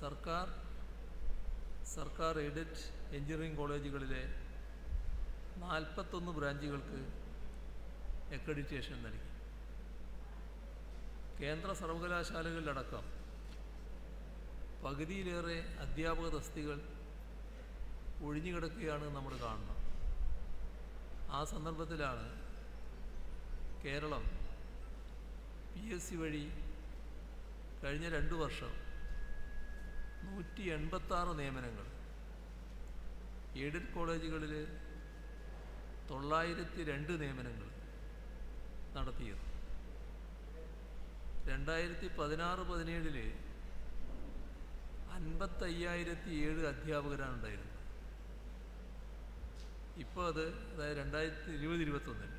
സർക്കാർ സർക്കാർ aided engineering കോളേജുകളിലെ നാൽപ്പത്തൊന്ന് ബ്രാഞ്ചുകൾക്ക് അക്രഡിറ്റേഷൻ നൽകി. കേന്ദ്ര സർവകലാശാലകളിലടക്കം പകുതിയിലേറെ അധ്യാപക തസ്തികൾ ഒഴിഞ്ഞുകിടക്കുകയാണ് നമ്മൾ കാണുന്നത്. ആ സന്ദർഭത്തിലാണ് കേരളം പി എസ് സി വഴി കഴിഞ്ഞ രണ്ട് വർഷം നൂറ്റി എൺപത്താറ് നിയമനങ്ങൾ. എയ്ഡഡ് കോളേജുകളിൽ തൊള്ളായിരത്തി രണ്ട് നിയമനങ്ങൾ നടത്തിയത് രണ്ടായിരത്തി പതിനാറ് പതിനേഴിൽ അൻപത്തയ്യായിരത്തി ഏഴ് അധ്യാപകരാണ് ഉണ്ടായിരുന്നത് ഇപ്പോൾ അത് അതായത് രണ്ടായിരത്തി ഇരുപത് ഇരുപത്തൊന്നിൽ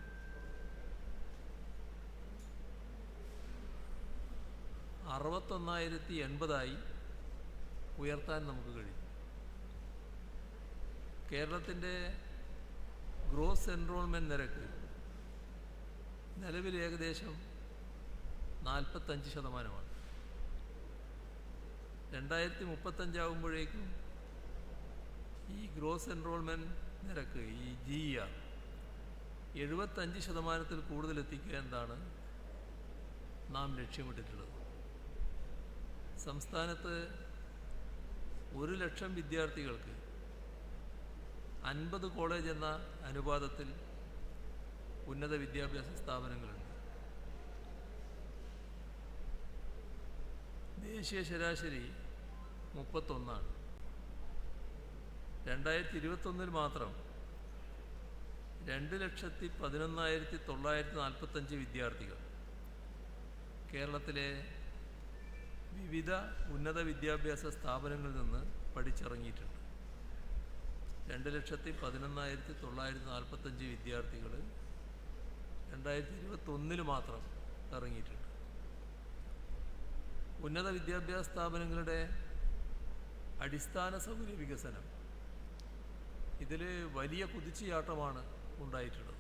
അറുപത്തൊന്നായിരത്തി എൺപതായി ഉയർത്താൻ നമുക്ക് കഴിയും. കേരളത്തിന്റെ ഗ്രോസ് എൻറോൾമെന്റ് നിരക്ക് നിലവിൽ ഏകദേശം നാൽപ്പത്തഞ്ച് ശതമാനമാണ്. രണ്ടായിരത്തി മുപ്പത്തഞ്ചാവുമ്പോഴേക്കും ഈ ഗ്രോസ് എൻറോൾമെന്റ് നിരക്ക് ഈ ജി ആർ എഴുപത്തഞ്ച് ശതമാനത്തിൽ കൂടുതൽ എത്തിക്കുക എന്നാണ് നാം ലക്ഷ്യമിട്ടിട്ടുള്ളത്. സംസ്ഥാനത്ത് ഒരു ലക്ഷം വിദ്യാർത്ഥികൾക്ക് അൻപത് കോളേജ് എന്ന അനുപാതത്തിൽ ഉന്നത വിദ്യാഭ്യാസ സ്ഥാപനങ്ങളുണ്ട്. ദേശീയ ശരാശരി മുപ്പത്തൊന്നാണ്. രണ്ടായിരത്തി ഇരുപത്തൊന്നിൽ മാത്രം രണ്ട് ലക്ഷത്തി പതിനൊന്നായിരത്തി തൊള്ളായിരത്തി നാൽപ്പത്തഞ്ച് വിദ്യാർത്ഥികൾ. കേരളത്തിലെ വിവിധ ഉന്നത വിദ്യാഭ്യാസ സ്ഥാപനങ്ങളിൽ നിന്ന് പഠിച്ചിറങ്ങിയിട്ടുണ്ട്. രണ്ട് ലക്ഷത്തി പതിനൊന്നായിരത്തി തൊള്ളായിരത്തി നാൽപ്പത്തഞ്ച് വിദ്യാർത്ഥികൾ രണ്ടായിരത്തി ഇരുപത്തൊന്നിൽ മാത്രം ഇറങ്ങിയിട്ടുണ്ട്. ഉന്നത വിദ്യാഭ്യാസ സ്ഥാപനങ്ങളുടെ അടിസ്ഥാന സൗകര്യ വികസനം ഇതിൽ വലിയ കുതിച്ചുചാട്ടമാണ് ഉണ്ടായിട്ടുള്ളത്.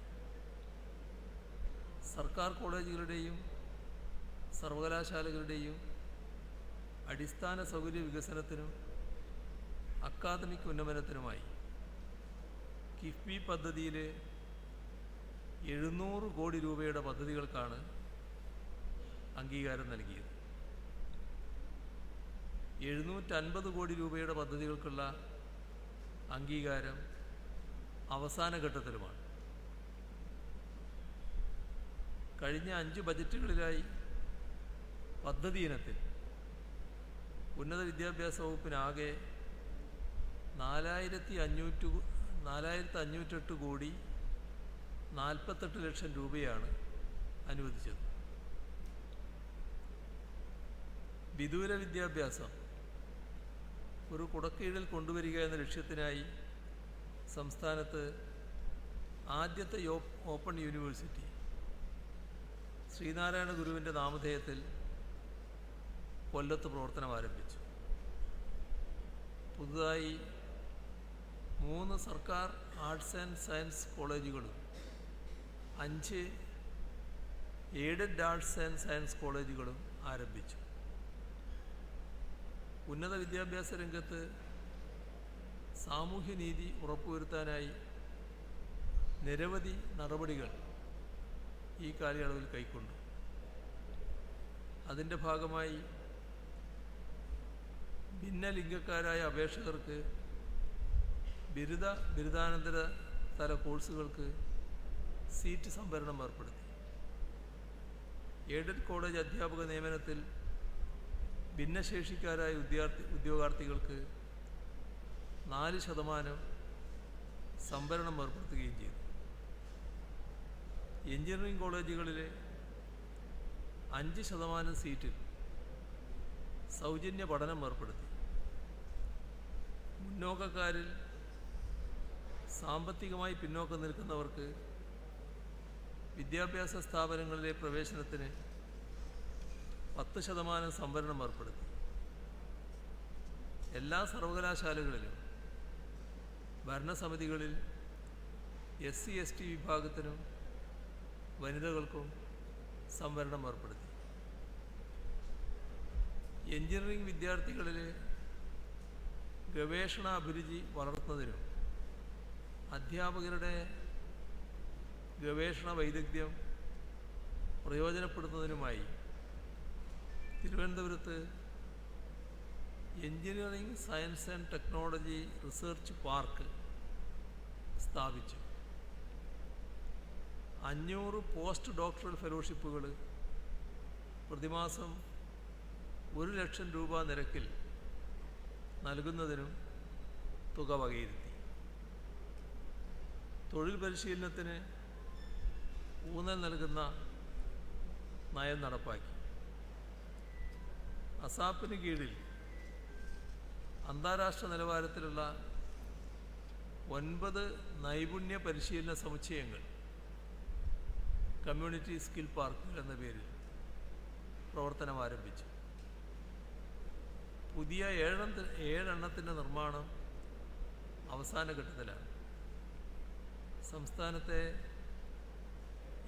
സർക്കാർ കോളേജുകളുടെയും സർവകലാശാലകളുടെയും അടിസ്ഥാന സൗകര്യ വികസനത്തിനും അക്കാദമിക് ഉന്നമനത്തിനുമായി കിഫ്ബി പദ്ധതിയിലെ എഴുന്നൂറ് കോടി രൂപയുടെ പദ്ധതികൾക്കാണ് അംഗീകാരം നൽകിയത്. എഴുന്നൂറ്റൻപത് കോടി രൂപയുടെ പദ്ധതികൾക്കുള്ള അംഗീകാരം അവസാന ഘട്ടത്തിലുമാണ്. കഴിഞ്ഞ അഞ്ച് ബജറ്റുകളിലായി പദ്ധതി ഇനത്തിൽ ഉന്നത വിദ്യാഭ്യാസ വകുപ്പിനാകെ നാലായിരത്തി അഞ്ഞൂറ്റു നാലായിരത്തി അഞ്ഞൂറ്റെട്ട് കോടി നാൽപ്പത്തെട്ട് ലക്ഷം രൂപയാണ് അനുവദിച്ചത്. വിദൂര വിദ്യാഭ്യാസം ഒരു കുടക്കീഴിൽ കൊണ്ടുവരിക എന്ന ലക്ഷ്യത്തിനായി സംസ്ഥാനത്ത് ആദ്യത്തെ ഓപ്പൺ യൂണിവേഴ്സിറ്റി. ശ്രീനാരായണ ഗുരുവിന്റെ നാമധേയത്തിൽ കൊല്ലത്ത് പ്രവർത്തനം ആരംഭിച്ചു. പുതുതായി മൂന്ന് സർക്കാർ ആർട്സ് ആൻഡ് സയൻസ് കോളേജുകളും അഞ്ച് എയ്ഡഡ് ആർട്സ് ആൻഡ് സയൻസ് കോളേജുകളും ആരംഭിച്ചു. ഉന്നത വിദ്യാഭ്യാസ രംഗത്ത് സാമൂഹ്യനീതി ഉറപ്പുവരുത്താനായി നിരവധി നടപടികൾ ഈ കാലയളവിൽ കൈക്കൊണ്ടു. അതിന്റെ ഭാഗമായി ഭിന്നലിംഗക്കാരായ അപേക്ഷകർക്ക് ബിരുദ ബിരുദാനന്തര തല കോഴ്സുകൾക്ക് സീറ്റ് സംവരണം ഏർപ്പെടുത്തി. എയ്ഡഡ് കോളേജ് അധ്യാപക നിയമനത്തിൽ ഭിന്നശേഷിക്കാരായ വിദ്യാർത്ഥി ഉദ്യോഗാർത്ഥികൾക്ക് നാല് ശതമാനം സംവരണം ഏർപ്പെടുത്തുകയും ചെയ്തു. എഞ്ചിനീയറിംഗ് കോളേജുകളിലെ അഞ്ച് ശതമാനം സീറ്റിൽ സൗജന്യ പഠനം ഏർപ്പെടുത്തി. മുന്നോക്കക്കാരിൽ സാമ്പത്തികമായി പിന്നോക്കം നിൽക്കുന്നവർക്ക് വിദ്യാഭ്യാസ സ്ഥാപനങ്ങളിലെ പ്രവേശനത്തിന് പത്ത് ശതമാനം സംവരണം ഏർപ്പെടുത്തി. എല്ലാ സർവകലാശാലകളിലും ഭരണസമിതികളിൽ എസ് സി എസ് ടി വിഭാഗത്തിനും വനിതകൾക്കും സംവരണം ഏർപ്പെടുത്തി. എഞ്ചിനീയറിംഗ് വിദ്യാർത്ഥികളിൽ ഗവേഷണ അഭിരുചി വളർത്തുന്നതിനും അധ്യാപകരുടെ ഗവേഷണ വൈദഗ്ധ്യം പ്രയോജനപ്പെടുത്തുന്നതിനുമായി തിരുവനന്തപുരത്ത് engineering science and technology research park സ്ഥാപിച്ചു. അഞ്ഞൂറ് പോസ്റ്റ് ഡോക്ടറൽ ഫെലോഷിപ്പുകൾ പ്രതിമാസം ഒരു ലക്ഷം രൂപ നിരക്കിൽ നൽകുന്നതിനും തുക വകയിരുത്തി. തൊഴിൽ പരിശീലനത്തിന് ഊന്നൽ നൽകുന്ന നയം നടപ്പാക്കി. അസാപ്പിന് കീഴിൽ അന്താരാഷ്ട്ര നിലവാരത്തിലുള്ള ഒൻപത് നൈപുണ്യ പരിശീലന സമുച്ചയങ്ങൾ കമ്മ്യൂണിറ്റി സ്കിൽ പാർക്കുകൾ എന്ന പേരിൽ പ്രവർത്തനം ആരംഭിച്ചു. പുതിയ ഏഴെണ്ണ ഏഴെണ്ണത്തിന്റെ നിർമ്മാണം അവസാന ഘട്ടത്തിലാണ്. സംസ്ഥാനത്തെ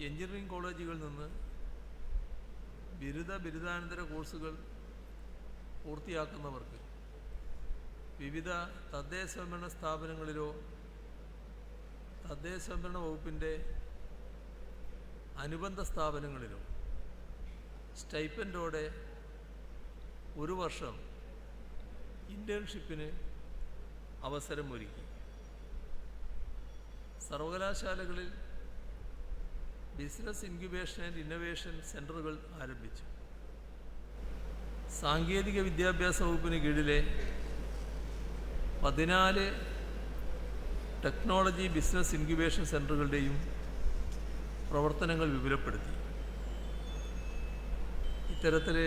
എഞ്ചിനീയറിംഗ് കോളേജുകളിൽ നിന്ന് ബിരുദ ബിരുദാനന്തര കോഴ്സുകൾ പൂർത്തിയാക്കുന്നവർക്ക് വിവിധ തദ്ദേശ സ്വയംഭരണ സ്ഥാപനങ്ങളിലോ തദ്ദേശ സ്വയംഭരണ വകുപ്പിന്റെ അനുബന്ധ സ്ഥാപനങ്ങളിലോ സ്റ്റൈപ്പൻഡോടെ ഒരു വർഷം ഇന്റേൺഷിപ്പിന് അവസരമൊരുക്കി. സർവകലാശാലകളിൽ ബിസിനസ് ഇൻക്യുബേഷൻ ആൻഡ് ഇന്നൊവേഷൻ സെന്ററുകൾ ആരംഭിച്ചു. സാങ്കേതിക വിദ്യാഭ്യാസ വകുപ്പിന് കീഴിലെ പതിനാല് ടെക്നോളജി ബിസിനസ് ഇൻക്യുബേഷൻ സെന്ററുകളുടെയും പ്രവർത്തനങ്ങൾ വിപുലപ്പെടുത്തി. ഇത്തരത്തിൽ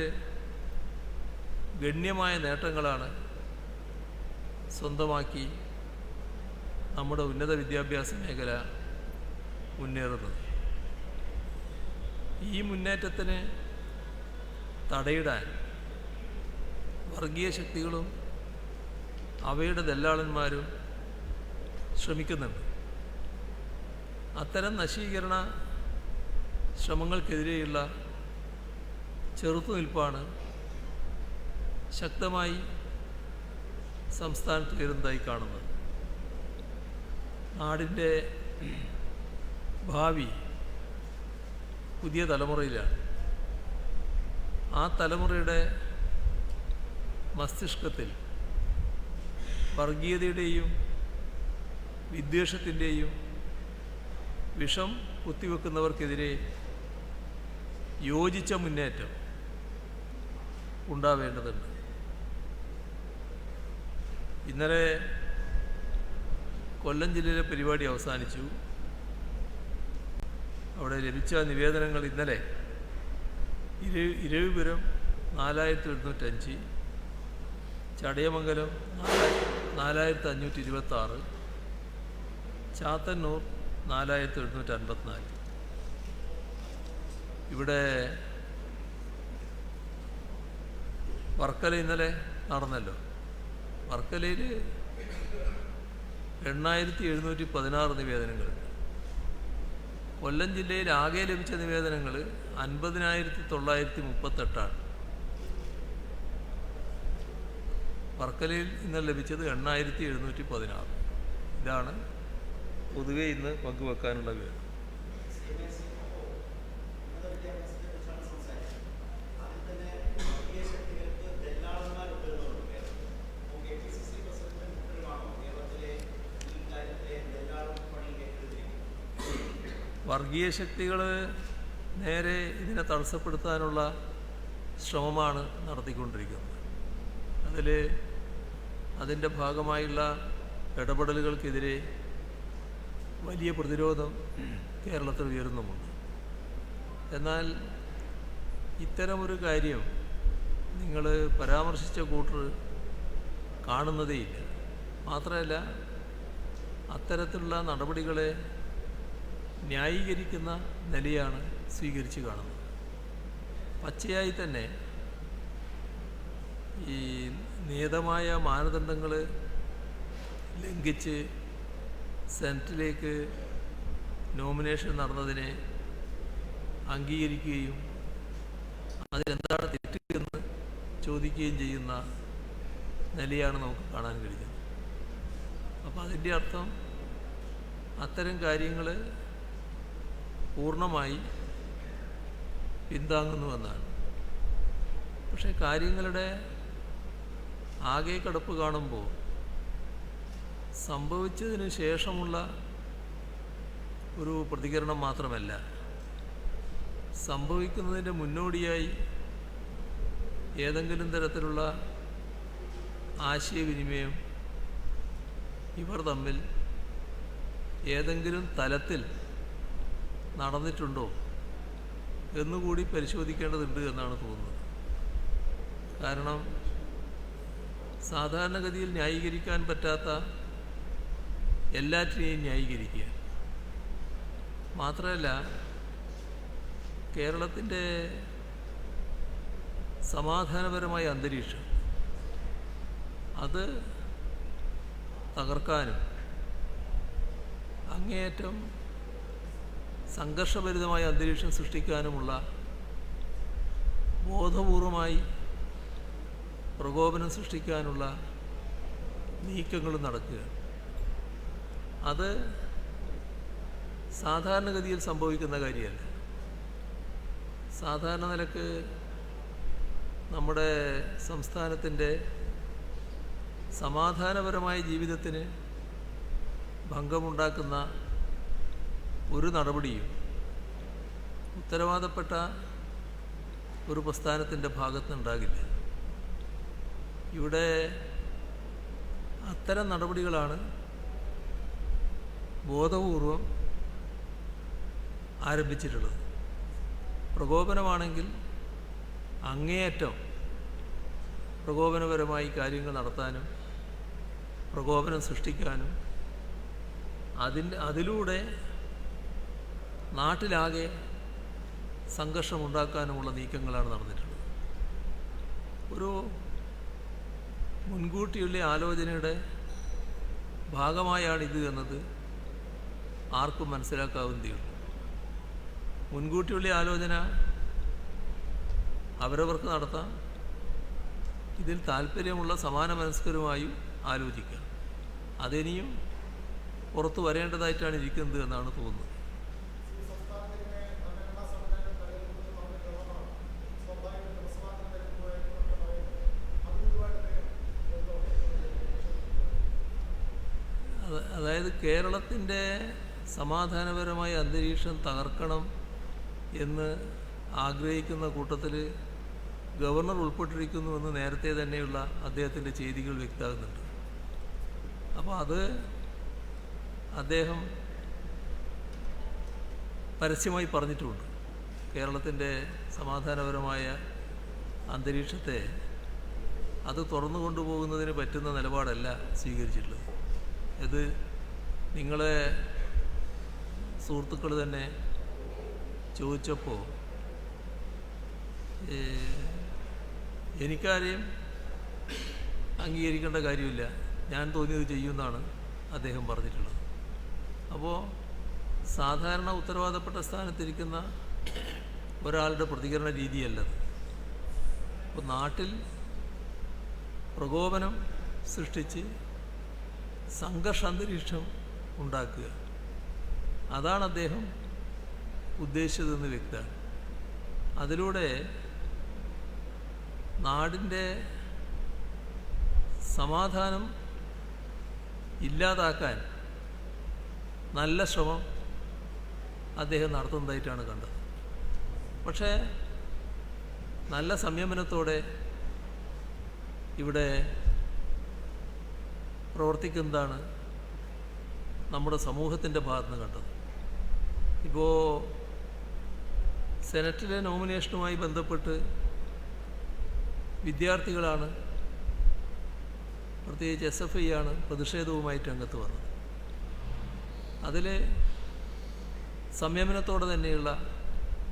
ഗണ്യമായ നേട്ടങ്ങളാണ് സ്വന്തമാക്കി നമ്മുടെ ഉന്നത വിദ്യാഭ്യാസ മേഖല മുന്നേറുന്നത്. ഈ മുന്നേറ്റത്തിന് തടയിടാൻ വർഗീയ ശക്തികളും അവയുടെ ദല്ലാളന്മാരും ശ്രമിക്കുന്നുണ്ട്. അത്തരം നശീകരണ ശ്രമങ്ങൾക്കെതിരെയുള്ള ചെറുത്തുനിൽപ്പാണ് ശക്തമായി സംസ്ഥാനത്ത് ഉയരുന്നതായി കാണുന്നത്. നാടിന്റെ ഭാവി പുതിയ തലമുറയിലാണ്. ആ തലമുറയുടെ മസ്തിഷ്കത്തിൽ വർഗീയതയുടെയും വിദ്വേഷത്തിന്റെയും വിഷം കുത്തിവെക്കുന്നവർക്കെതിരെ യോജിച്ച മുന്നേറ്റം ഉണ്ടാവേണ്ടതുണ്ട്. ഇന്നലെ കൊല്ലം ജില്ലയിലെ പരിപാടി അവസാനിച്ചു. അവിടെ ലഭിച്ച നിവേദനങ്ങൾ ഇന്നലെ ഇരു ഇരവിപുരം നാലായിരത്തി എഴുന്നൂറ്റഞ്ച് ചടയമംഗലം നാലായിരത്തി അഞ്ഞൂറ്റി ഇരുപത്താറ് ചാത്തന്നൂർ നാലായിരത്തി എഴുന്നൂറ്റി അൻപത്തിനാല് ഇവിടെ വർക്കല ഇന്നലെ നടന്നല്ലോ. വർക്കലയിൽ എണ്ണായിരത്തി എഴുന്നൂറ്റി പതിനാറ് നിവേദനങ്ങൾ. കൊല്ലം ജില്ലയിൽ ആകെ ലഭിച്ച നിവേദനങ്ങൾ അൻപതിനായിരത്തി തൊള്ളായിരത്തി മുപ്പത്തെട്ടാണ്. വർക്കലയിൽ ഇന്ന് ലഭിച്ചത് എണ്ണായിരത്തി എഴുന്നൂറ്റി പതിനാറ്. ഇതാണ് പൊതുവെ ഇന്ന് പങ്കുവെക്കാനുള്ള വിവരം. വർഗീയ ശക്തികൾ നേരെ ഇതിനെ തടസ്സപ്പെടുത്താനുള്ള ശ്രമമാണ് നടത്തിക്കൊണ്ടിരിക്കുന്നത്. അതിൽ അതിന്റെ ഭാഗമായുള്ള ഇടപെടലുകൾക്കെതിരെ വലിയ പ്രതിരോധം കേരളത്തിൽ ഉയരുന്നുമുണ്ട്. എന്നാൽ ഇത്തരമൊരു കാര്യം നിങ്ങൾ പരാമർശിച്ച കൂട്ടർ കാണുന്നതേയില്ല. മാത്രമല്ല അത്തരത്തിലുള്ള നടപടികളെ ന്യായീകരിക്കുന്ന നിലയാണ് സ്വീകരിച്ച് കാണുന്നത്. പച്ചയായി തന്നെ ഈ നിയതമായ മാനദണ്ഡങ്ങൾ ലംഘിച്ച് സെനറ്റിലേക്ക് നോമിനേഷൻ നടന്നതിനെ അംഗീകരിക്കുകയും അതിലെന്താണ് തെറ്റെന്ന് ചോദിക്കുകയും ചെയ്യുന്ന നിലയാണ് നമുക്ക് കാണാൻ കഴിഞ്ഞത് അപ്പോൾ അതിന്റെ അർത്ഥം അത്തരം കാര്യങ്ങൾ പൂർണമായി പിന്താങ്ങുന്നുവെന്നാണ്. പക്ഷേ കാര്യങ്ങളുടെ ആകെ കടപ്പ് കാണുമ്പോൾ സംഭവിച്ചതിന് ശേഷമുള്ള ഒരു പ്രതികരണം മാത്രമല്ല. സംഭവിക്കുന്നതിന്റെ മുന്നോടിയായി ഏതെങ്കിലും തരത്തിലുള്ള ആശയവിനിമയം ഇവർ തമ്മിൽ ഏതെങ്കിലും തലത്തിൽ നടന്നിട്ടുണ്ടോ എന്നുകൂടി പരിശോധിക്കേണ്ടതുണ്ട് എന്നാണ് തോന്നുന്നത്. കാരണം സാധാരണഗതിയിൽ ന്യായീകരിക്കാൻ പറ്റാത്ത എല്ലാറ്റിനെയും ന്യായീകരിക്കുക. മാത്രമല്ല കേരളത്തിന്റെ സമാധാനപരമായ അന്തരീക്ഷം അത് തകർക്കാനും അങ്ങേയറ്റം സംഘർഷഭരിതമായ അന്തരീക്ഷം സൃഷ്ടിക്കാനുമുള്ള ബോധപൂർവമായി പ്രകോപനം സൃഷ്ടിക്കാനുള്ള നീക്കങ്ങൾ നടക്കുക. അത് സാധാരണഗതിയിൽ സംഭവിക്കുന്ന കാര്യമല്ല. സാധാരണ നിലയ്ക്ക് നമ്മുടെ സംസ്ഥാനത്തിന്റെ സമാധാനപരമായ ജീവിതത്തിന് ഭംഗമുണ്ടാക്കുന്ന ഒരു നടപടിയും ഉത്തരവാദപ്പെട്ട ഒരു പ്രസ്ഥാനത്തിന്റെ ഭാഗത്തുനിന്നുണ്ടാകില്ല. ഇവിടെ അത്തരം നടപടികളാണ് ബോധപൂർവം ആരംഭിച്ചിട്ടുള്ളത്. പ്രകോപനമാണെങ്കിൽ അങ്ങേയറ്റം പ്രകോപനപരമായി കാര്യങ്ങൾ നടത്താനും പ്രകോപനം സൃഷ്ടിക്കാനും അതിന്റെ അതിലൂടെ നാട്ടിലാകെ സംഘർഷമുണ്ടാക്കാനുമുള്ള നീക്കങ്ങളാണ് നടന്നിട്ടുള്ളത്. ഒരു മുൻകൂട്ടിയുള്ള ആലോചനയുടെ ഭാഗമായാണ് ഇത് എന്നത്. ആർക്കും മനസ്സിലാക്കാവുന്നതേയുള്ളൂ മുൻകൂട്ടിയുള്ള ആലോചന അവരവർക്ക് നടത്താം. ഇതിൽ താല്പര്യമുള്ള സമാന മനസ്കരുമായും ആലോചിക്കുക അതിനിയും പുറത്തു വരേണ്ടതായിട്ടാണ് ഇരിക്കുന്നത് എന്നാണ് തോന്നുന്നത് അത് അതായത് കേരളത്തിന്റെ സമാധാനപരമായ അന്തരീക്ഷം തകർക്കണം എന്ന് ആഗ്രഹിക്കുന്ന കൂട്ടത്തിൽ ഗവർണർ ഉൾപ്പെട്ടിരിക്കുന്നുവെന്ന് നേരത്തെ തന്നെയുള്ള അദ്ദേഹത്തിന്റെ ചെയ്തികൾ വ്യക്തമാകുന്നുണ്ട്. അപ്പോൾ അത് അദ്ദേഹം പരസ്യമായി പറഞ്ഞിട്ടുമുണ്ട് കേരളത്തിന്റെ സമാധാനപരമായ അന്തരീക്ഷത്തെ അത് തുറന്നു കൊണ്ടുപോകുന്നതിന് പറ്റുന്ന നിലപാടല്ല സ്വീകരിച്ചിട്ടുള്ളത്. ഇത് നിങ്ങളെ സുഹൃത്തുക്കൾ തന്നെ ചോദിച്ചപ്പോൾ എനിക്കാരെയും അംഗീകരിക്കേണ്ട കാര്യമില്ല. ഞാൻ തോന്നിയത് ചെയ്യുമെന്നാണ് അദ്ദേഹം പറഞ്ഞിട്ടുള്ളത്. അപ്പോൾ സാധാരണ ഉത്തരവാദപ്പെട്ട സ്ഥാനത്തിരിക്കുന്ന ഒരാളുടെ പ്രതികരണ രീതിയല്ലത്. അപ്പോൾ നാട്ടിൽ പ്രകോപനം സൃഷ്ടിച്ച് സംഘർഷ അന്തരീക്ഷം ഉണ്ടാക്കുക. അതാണ് അദ്ദേഹം ഉദ്ദേശിച്ചതെന്ന് വ്യക്തമാണ്. അതിലൂടെ നാടിന്റെ സമാധാനം ഇല്ലാതാക്കാൻ നല്ല ശ്രമം അദ്ദേഹം നടത്തുന്നതായിട്ടാണ് കണ്ടത്. പക്ഷേ നല്ല സംയമനത്തോടെ ഇവിടെ പ്രവർത്തിക്കുന്നതാണ് നമ്മുടെ സമൂഹത്തിന്റെ ഭാഗത്ത് നിന്ന് കണ്ടത്. ഇപ്പോൾ സെനറ്റിലെ നോമിനേഷനുമായി ബന്ധപ്പെട്ട് വിദ്യാർത്ഥികളാണ് പ്രത്യേകിച്ച് എസ് എഫ് ഐ ആണ് പ്രതിഷേധവുമായിട്ട് രംഗത്ത് വന്നത്. അതിൽ സംയമനത്തോടെ തന്നെയുള്ള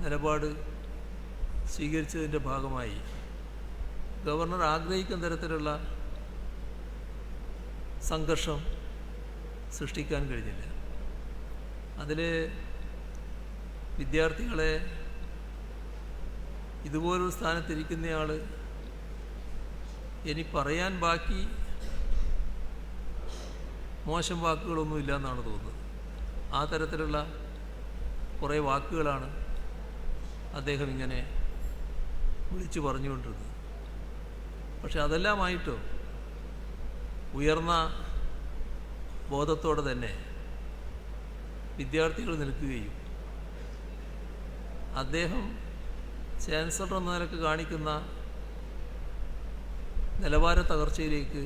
നിലപാട് സ്വീകരിച്ചതിന്റെ ഭാഗമായി ഗവർണർ ആഗ്രഹിക്കുന്ന തരത്തിലുള്ള സംഘർഷം സൃഷ്ടിക്കാൻ കഴിഞ്ഞില്ല. അതിൽ വിദ്യാർത്ഥികളെ ഇതുപോലൊരു സ്ഥാനത്തിരിക്കുന്നയാൾ ഇനി പറയാൻ ബാക്കി മോശം വാക്കുകളൊന്നും ഇല്ല എന്നാണ് തോന്നുന്നത്. ആ തരത്തിലുള്ള കുറേ വാക്കുകളാണ് അദ്ദേഹം ഇങ്ങനെ വിളിച്ചു പറഞ്ഞുകൊണ്ടിരുന്നത്. പക്ഷെ അതെല്ലാമായിട്ടോ? ഉയർന്ന ബോധത്തോടെ തന്നെ വിദ്യാർത്ഥികൾ നിൽക്കുകയും അദ്ദേഹം ചാൻസലർ എന്ന നിലയ്ക്ക് കാണിക്കുന്ന നിലവാര തകർച്ചയിലേക്ക്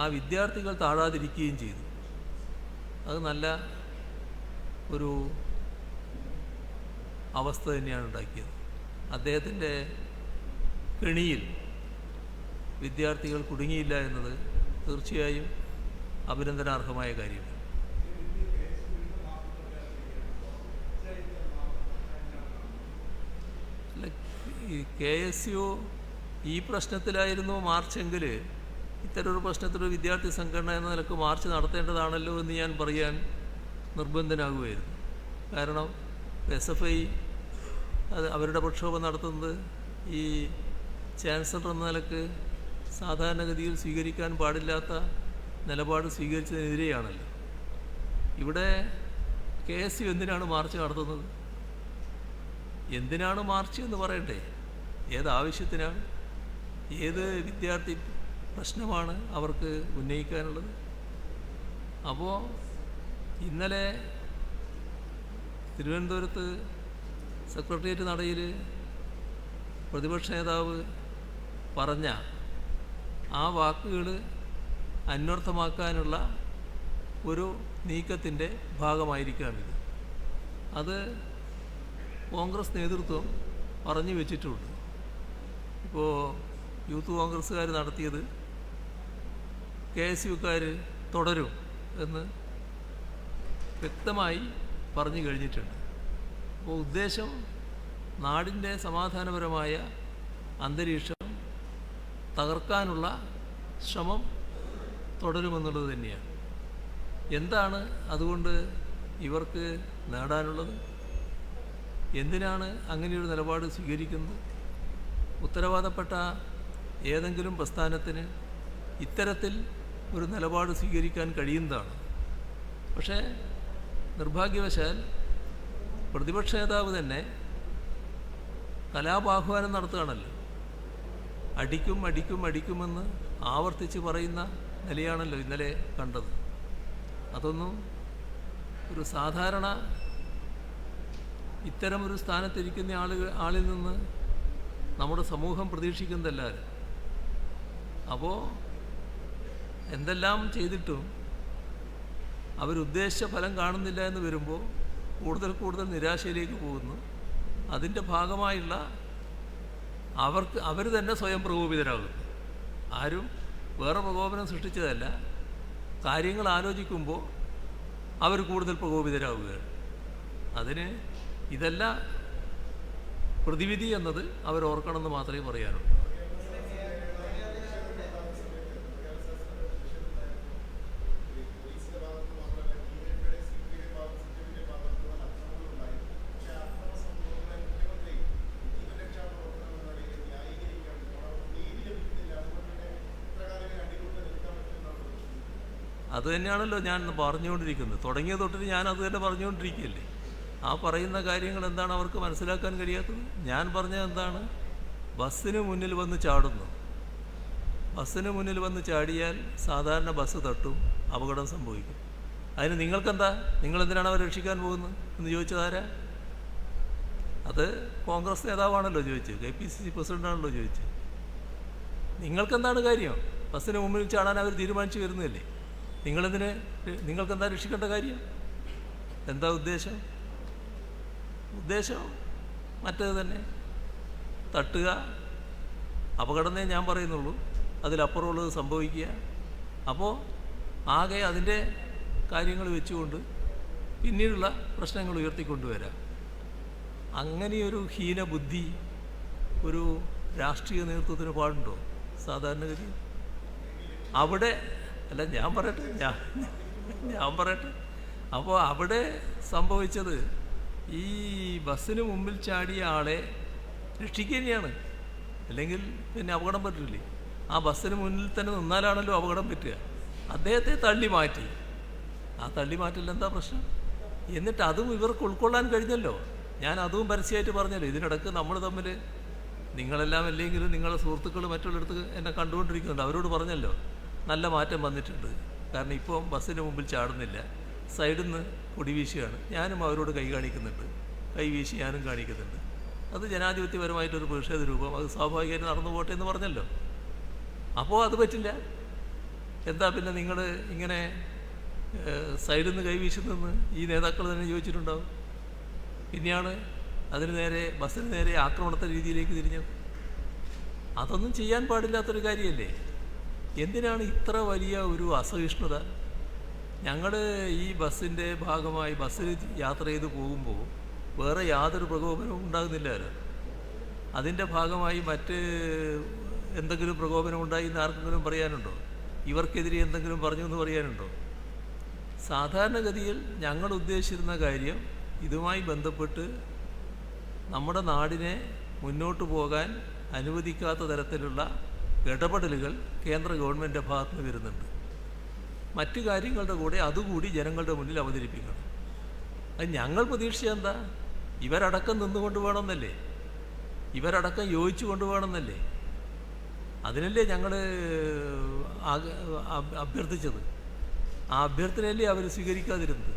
ആ വിദ്യാർത്ഥികൾ താഴാതിരിക്കുകയും ചെയ്തു. അത് നല്ല ഒരു അവസ്ഥ തന്നെയാണ് ഉണ്ടാക്കിയത്. അദ്ദേഹത്തിന്റെ കെണിയിൽ വിദ്യാർത്ഥികൾ കുടുങ്ങിയില്ല എന്നത് തീർച്ചയായും അഭിനന്ദനാർഹമായ കാര്യമാണ് ഈ കെ എസ് യു ഈ പ്രശ്നത്തിലായിരുന്നു മാർച്ചെങ്കിൽ ഇത്തരം ഒരു പ്രശ്നത്തിലൊരു വിദ്യാർത്ഥി സംഘടന എന്ന നിലയ്ക്ക് മാർച്ച് നടത്തേണ്ടതാണല്ലോ എന്ന് ഞാൻ പറയാൻ നിർബന്ധനാകുമായിരുന്നു കാരണം എസ് എഫ് ഐ അത് അവരുടെ പ്രക്ഷോഭം നടത്തുന്നത് ഈ ചാൻസലർ എന്ന നിലയ്ക്ക് സാധാരണഗതിയിൽ സ്വീകരിക്കാൻ പാടില്ലാത്ത നിലപാട് സ്വീകരിച്ചതിനെതിരെയാണല്ലോ. ഇവിടെ കെ എസ് യു എന്തിനാണ് മാർച്ച് നടത്തുന്നത്? എന്തിനാണ് മാർച്ച് എന്ന് പറയട്ടെ ഏതാവശ്യത്തിനാണ് ഏത് വിദ്യാർത്ഥി പ്രശ്നമാണ് അവർക്ക് ഉന്നയിക്കാനുള്ളത്? അപ്പോൾ ഇന്നലെ തിരുവനന്തപുരത്ത് സെക്രട്ടേറിയറ്റ് നടയിൽ പ്രതിപക്ഷ നേതാവ് പറഞ്ഞ ആ വാക്കുകൾ അന്വർത്ഥമാക്കാനുള്ള ഒരു നീക്കത്തിന്റെ ഭാഗമായിരിക്കാം ഇത് അത് കോൺഗ്രസ് നേതൃത്വം പറഞ്ഞു വെച്ചിട്ടുണ്ട്. ഇപ്പോൾ യൂത്ത് കോൺഗ്രസ്സുകാർ നടത്തിയത് കെ എസ് യുക്കാർ തുടരും എന്ന് വ്യക്തമായി പറഞ്ഞു കഴിഞ്ഞിട്ടുണ്ട്. അപ്പോൾ ഉദ്ദേശം നാടിന്റെ സമാധാനപരമായ അന്തരീക്ഷം തകർക്കാനുള്ള ശ്രമം തുടരുമെന്നുള്ളത് തന്നെയാണ്. എന്താണ് അതുകൊണ്ട് ഇവർക്ക് നേടാനുള്ളത്? എന്തിനാണ് അങ്ങനെയൊരു നിലപാട് സ്വീകരിക്കുന്നത്? ഉത്തരവാദപ്പെട്ട ഏതെങ്കിലും പ്രസ്ഥാനത്തിന് ഇത്തരത്തിൽ ഒരു നിലപാട് സ്വീകരിക്കാൻ കഴിയുന്നതാണ്. പക്ഷേ നിർഭാഗ്യവശാൽ പ്രതിപക്ഷ നേതാവ് തന്നെ കലാപാഹ്വാനം നടത്തുകയാണല്ലോ. അടിക്കും അടിക്കും അടിക്കുമെന്ന് ആവർത്തിച്ച് പറയുന്ന നിലയാണല്ലോ ഇന്നലെ കണ്ടത്. അതൊന്നും ഒരു സാധാരണ ഇത്തരം ഒരു സ്ഥാനത്തിരിക്കുന്ന ആളുകൾ ആളിൽ നിന്ന് നമ്മുടെ സമൂഹം പ്രതീക്ഷിക്കുന്നതല്ലാരും അപ്പോൾ എന്തെല്ലാം ചെയ്തിട്ടും അവരുദ്ദേശിച്ച ഫലം കാണുന്നില്ല എന്ന് വരുമ്പോൾ കൂടുതൽ കൂടുതൽ നിരാശയിലേക്ക് പോകുന്നു. അതിന്റെ ഭാഗമായുള്ള അവർക്ക് അവർ തന്നെ സ്വയം പ്രകോപിതരാകുന്നു ആരും വേറെ പ്രകോപനം സൃഷ്ടിച്ചതല്ല. കാര്യങ്ങൾ ആലോചിക്കുമ്പോൾ അവർ കൂടുതൽ പ്രകോപിതരാകുകയാണ് അതിന് ഇതല്ല പ്രതിവിധി എന്നത് അവരോർക്കണമെന്ന് മാത്രമേ പറയാനുള്ളൂ. അത് തന്നെയാണല്ലോ ഞാൻ പറഞ്ഞുകൊണ്ടിരിക്കുന്നത്. തുടങ്ങിയ തൊട്ടിട്ട് ഞാൻ അത് തന്നെ പറഞ്ഞുകൊണ്ടിരിക്കുകയല്ലേ? ആ പറയുന്ന കാര്യങ്ങൾ എന്താണ് അവർക്ക് മനസ്സിലാക്കാൻ കഴിയാത്തത്? ഞാൻ പറഞ്ഞത് എന്താണ്? ബസ്സിന് മുന്നിൽ വന്ന് ചാടുന്നു. ബസ്സിന് മുന്നിൽ വന്ന് ചാടിയാൽ സാധാരണ ബസ് തട്ടും അപകടം സംഭവിക്കും. അതിന് നിങ്ങൾക്കെന്താ? നിങ്ങളെന്തിനാണ് അവരെ രക്ഷിക്കാൻ പോകുന്നത്? എന്ന് ചോദിച്ചതാരാ അത് കോൺഗ്രസ് നേതാവാണല്ലോ ചോദിച്ചത്. കെ പി സി സി പ്രസിഡന്റാണല്ലോ ചോദിച്ചത്. നിങ്ങൾക്കെന്താണ് കാര്യം? ബസ്സിന് മുമ്പിൽ ചാടാൻ അവർ തീരുമാനിച്ചു വരുന്നതല്ലേ? നിങ്ങളെന്തിന് നിങ്ങൾക്കെന്താ രക്ഷിക്കേണ്ട കാര്യം? എന്താ ഉദ്ദേശം? ഉദ്ദേശം മറ്റേത് തന്നെ. തട്ടുക. അപകടമേ ഞാൻ പറയുന്നുള്ളൂ. അതിലപ്പുറമുള്ളത് സംഭവിക്കുക. അപ്പോൾ ആകെ അതിന്റെ കാര്യങ്ങൾ വെച്ചുകൊണ്ട് പിന്നീടുള്ള പ്രശ്നങ്ങൾ ഉയർത്തിക്കൊണ്ടുവരാം. അങ്ങനെയൊരു ഹീനബുദ്ധി ഒരു രാഷ്ട്രീയ നേതൃത്വത്തിന് പാടുണ്ടോ സാധാരണഗതി അവിടെ അല്ല ഞാൻ പറയട്ടെ ഞാൻ ഞാൻ പറയട്ടെ. അപ്പോൾ അവിടെ സംഭവിച്ചത് ഈ ബസ്സിന് മുമ്പിൽ ചാടിയ ആളെ രക്ഷിക്കുക തന്നെയാണ് അല്ലെങ്കിൽ പിന്നെ അപകടം പറ്റില്ലേ? ആ ബസ്സിന് മുന്നിൽ തന്നെ നിന്നാലാണല്ലോ അപകടം പറ്റുക. അദ്ദേഹത്തെ തള്ളി മാറ്റി. ആ തള്ളി മാറ്റില്ല എന്താ പ്രശ്നം? എന്നിട്ട് അതും ഇവർക്ക് ഉൾക്കൊള്ളാൻ കഴിഞ്ഞല്ലോ. ഞാൻ അതും പരസ്യമായിട്ട് പറഞ്ഞല്ലോ. ഇതിനിടക്ക് നമ്മൾ തമ്മിൽ നിങ്ങളെല്ലാം അല്ലെങ്കിലും നിങ്ങളുടെ സുഹൃത്തുക്കൾ മറ്റുള്ളിടത്ത് എന്നെ കണ്ടുകൊണ്ടിരിക്കുന്നുണ്ട്. അവരോട് പറഞ്ഞല്ലോ. നല്ല മാറ്റം വന്നിട്ടുണ്ട്. കാരണം ഇപ്പം ബസ്സിന് മുമ്പിൽ ചാടുന്നില്ല. സൈഡിൽ നിന്ന് കൊടി വീശുകയാണ്. ഞാനും അവരോട് കൈ കാണിക്കുന്നുണ്ട്. കൈ വീശി ഞാനും കാണിക്കുന്നുണ്ട്. അത് ജനാധിപത്യപരമായിട്ടൊരു പ്രതിഷേധ രൂപം. അത് സ്വാഭാവികമായിട്ട് നടന്നു പോട്ടെ എന്ന് പറഞ്ഞല്ലോ. അപ്പോൾ അത് പറ്റില്ല. എന്താ പിന്നെ നിങ്ങൾ ഇങ്ങനെ സൈഡിൽ നിന്ന് കൈ നിന്ന് ഈ നേതാക്കൾ തന്നെ ചോദിച്ചിട്ടുണ്ടാവും. പിന്നെയാണ് അതിന് നേരെ ബസ്സിന് നേരെ ആക്രമണത്തെ രീതിയിലേക്ക് തിരിഞ്ഞത്. അതൊന്നും ചെയ്യാൻ പാടില്ലാത്തൊരു കാര്യമല്ലേ? എന്തിനാണ് ഇത്ര വലിയ ഒരു അസഹിഷ്ണുത? ഞങ്ങൾ ഈ ബസ്സിന്റെ ഭാഗമായി ബസ്സിൽ യാത്ര ചെയ്ത് പോകുമ്പോൾ വേറെ യാതൊരു പ്രകോപനവും ഉണ്ടാകുന്നില്ലല്ലോ. അതിന്റെ ഭാഗമായി മറ്റ് എന്തെങ്കിലും പ്രകോപനം ഉണ്ടായി എന്ന് ആർക്കെങ്കിലും പറയാനുണ്ടോ? ഇവർക്കെതിരെ എന്തെങ്കിലും പറഞ്ഞു എന്ന് പറയാനുണ്ടോ? സാധാരണഗതിയിൽ ഞങ്ങൾ ഉദ്ദേശിച്ചിരുന്ന കാര്യം ഇതുമായി ബന്ധപ്പെട്ട് നമ്മുടെ നാടിനെ മുന്നോട്ട് പോകാൻ അനുവദിക്കാത്ത തരത്തിലുള്ള ഇടപെടലുകൾ കേന്ദ്ര ഗവൺമെന്റ് ഭാഗത്ത് നിന്ന് വരുന്നുണ്ട്. മറ്റു കാര്യങ്ങളുടെ കൂടെ അതുകൂടി ജനങ്ങളുടെ മുന്നിൽ അവതരിപ്പിക്കണം. അത് ഞങ്ങൾ പ്രതീക്ഷ എന്താ? ഇവരടക്കം നിന്നുകൊണ്ട് വേണമെന്നല്ലേ? ഇവരടക്കം യോജിച്ചു കൊണ്ട് വേണമെന്നല്ലേ? അതിനല്ലേ ഞങ്ങൾ അഭ്യർത്ഥിച്ചത്? ആ അഭ്യർത്ഥനയല്ലേ അവർ സ്വീകരിക്കാതിരുന്നത്?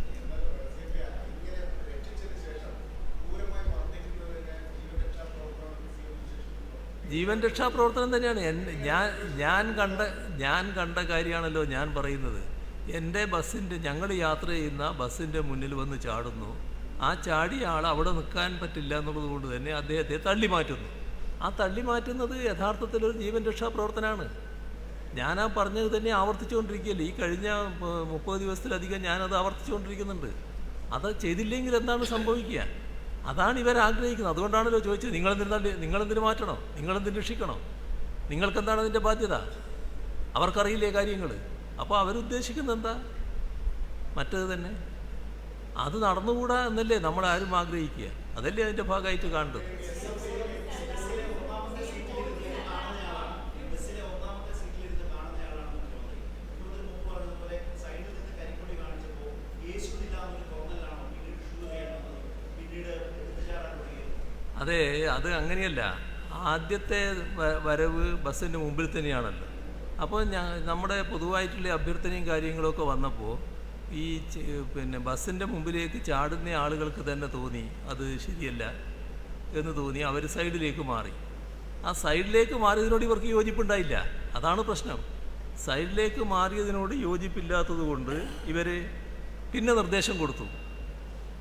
ജീവൻ രക്ഷാ പ്രവർത്തനം തന്നെയാണ്. ഞാൻ ഞാൻ കണ്ട ഞാൻ കണ്ട കാര്യമാണല്ലോ ഞാൻ പറയുന്നത്. എന്റെ ബസ്സിന്റെ ഞങ്ങൾ യാത്ര ചെയ്യുന്ന ബസ്സിന്റെ മുന്നിൽ വന്ന് ചാടുന്നു. ആ ചാടിയ ആൾ അവിടെ നിൽക്കാൻ പറ്റില്ല എന്നുള്ളത് കൊണ്ട് തന്നെ അദ്ദേഹത്തെ തള്ളി മാറ്റുന്നു. ആ തള്ളി മാറ്റുന്നത് യഥാർത്ഥത്തിൽ ഒരു ജീവൻ രക്ഷാ പ്രവർത്തനമാണ്. ഞാൻ ആ പറഞ്ഞത് തന്നെ ആവർത്തിച്ചുകൊണ്ടിരിക്കുകയല്ലേ. ഈ കഴിഞ്ഞ മുപ്പത് ദിവസത്തിലധികം ഞാനത് ആവർത്തിച്ചുകൊണ്ടിരിക്കുന്നുണ്ട്. അത് ചെയ്തില്ലെങ്കിൽ എന്താണ് സംഭവിക്കുക? അതാണ് ഇവർ ആഗ്രഹിക്കുന്നത്. അതുകൊണ്ടാണല്ലോ ചോദിച്ചത് നിങ്ങളെന്തിനാ നിങ്ങളെന്തിനു മാറ്റണോ? നിങ്ങളെന്തിനു രക്ഷിക്കണോ? നിങ്ങൾക്കെന്താണ് അതിന്റെ ബാധ്യത? അവർക്കറിയില്ലേ കാര്യങ്ങൾ അപ്പോൾ അവരുദ്ദേശിക്കുന്നത് എന്താ? മറ്റത് തന്നെ. അത് നടന്നുകൂടാ എന്നല്ലേ നമ്മളാരും ആഗ്രഹിക്കുക. അതല്ലേ അതിന്റെ ഭാഗമായിട്ട് കാണേണ്ടത് അതെ അത് അങ്ങനെയല്ല. ആദ്യത്തെ വരവ് ബസ്സിന്റെ മുമ്പിൽ തന്നെയാണല്ലോ. അപ്പോൾ ഞാൻ നമ്മുടെ പൊതുവായിട്ടുള്ള അഭ്യർത്ഥനയും കാര്യങ്ങളൊക്കെ വന്നപ്പോൾ ഈ പിന്നെ ബസ്സിന്റെ മുമ്പിലേക്ക് ചാടുന്ന ആളുകൾക്ക് തന്നെ തോന്നി അത് ശരിയല്ല എന്ന് തോന്നി അവർ സൈഡിലേക്ക് മാറി. ആ സൈഡിലേക്ക് മാറിയതിനോട് ഇവർക്ക് യോജിപ്പുണ്ടായില്ല. അതാണ് പ്രശ്നം. സൈഡിലേക്ക് മാറിയതിനോട് യോജിപ്പില്ലാത്തത് കൊണ്ട് ഇവർ പിന്നെ നിർദ്ദേശം കൊടുത്തു.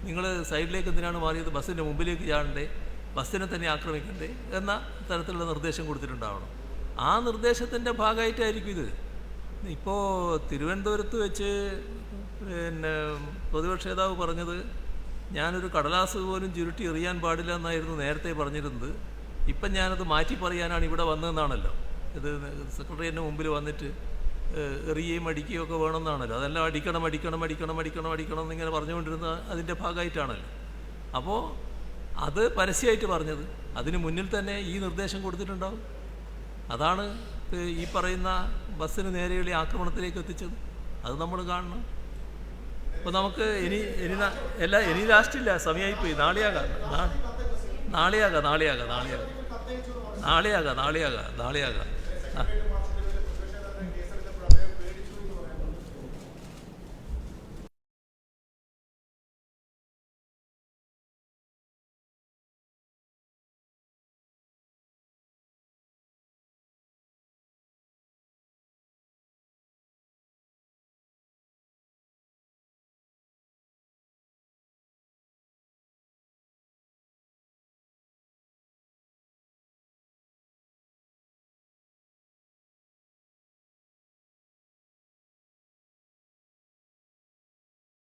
നിങ്ങൾ സൈഡിലേക്ക് എന്തിനാണ് മാറിയത്? ബസ്സിന്റെ മുമ്പിലേക്ക് ചാടണ്ടേ? ബസ്സിനെ തന്നെ ആക്രമിക്കണ്ടേ എന്ന തരത്തിലുള്ള നിർദ്ദേശം കൊടുത്തിട്ടുണ്ടാവണം. ആ നിർദ്ദേശത്തിന്റെ ഭാഗമായിട്ടായിരിക്കും ഇത്. ഇപ്പോൾ തിരുവനന്തപുരത്ത് വെച്ച് പിന്നെ പ്രതിപക്ഷ നേതാവ് പറഞ്ഞത് ഞാനൊരു കടലാസ് പോലും ചുരുട്ടി എറിയാൻ പാടില്ല എന്നായിരുന്നു നേരത്തെ പറഞ്ഞിരുന്നത്. ഇപ്പം ഞാനത് മാറ്റി പറയാനാണ് ഇവിടെ വന്നതെന്നാണല്ലോ. ഇത് സെക്രട്ടറിയന്റെ മുമ്പിൽ വന്നിട്ട് എറിയുകയും അടിക്കുകയും ഒക്കെ വേണമെന്നാണല്ലോ. അതെല്ലാം അടിക്കണം അടിക്കണം അടിക്കണം അടിക്കണം അടിക്കണം എന്നിങ്ങനെ പറഞ്ഞുകൊണ്ടിരുന്ന അതിന്റെ ഭാഗമായിട്ടാണല്ലോ. അപ്പോൾ അത് പരസ്യമായിട്ട് പറഞ്ഞത്. അതിന് മുന്നിൽ തന്നെ ഈ നിർദ്ദേശം കൊടുത്തിട്ടുണ്ടാവും. അതാണ് ഈ പറയുന്ന ബസ്സിന് നേരെയുള്ള ആക്രമണത്തിലേക്ക് എത്തിച്ചത്. അത് നമ്മൾ കാണണം. അപ്പോൾ നമുക്ക് ഇനി ഇനി അല്ല ഇനി ലാസ്റ്റില്ല സമയമായിപ്പോയി നാളെയാകാം. നാളെയാകാം നാളെയാകാം നാളെയാകാം. നാളെയാകാം നാളെയാകാം നാളെയാകാം. ആ.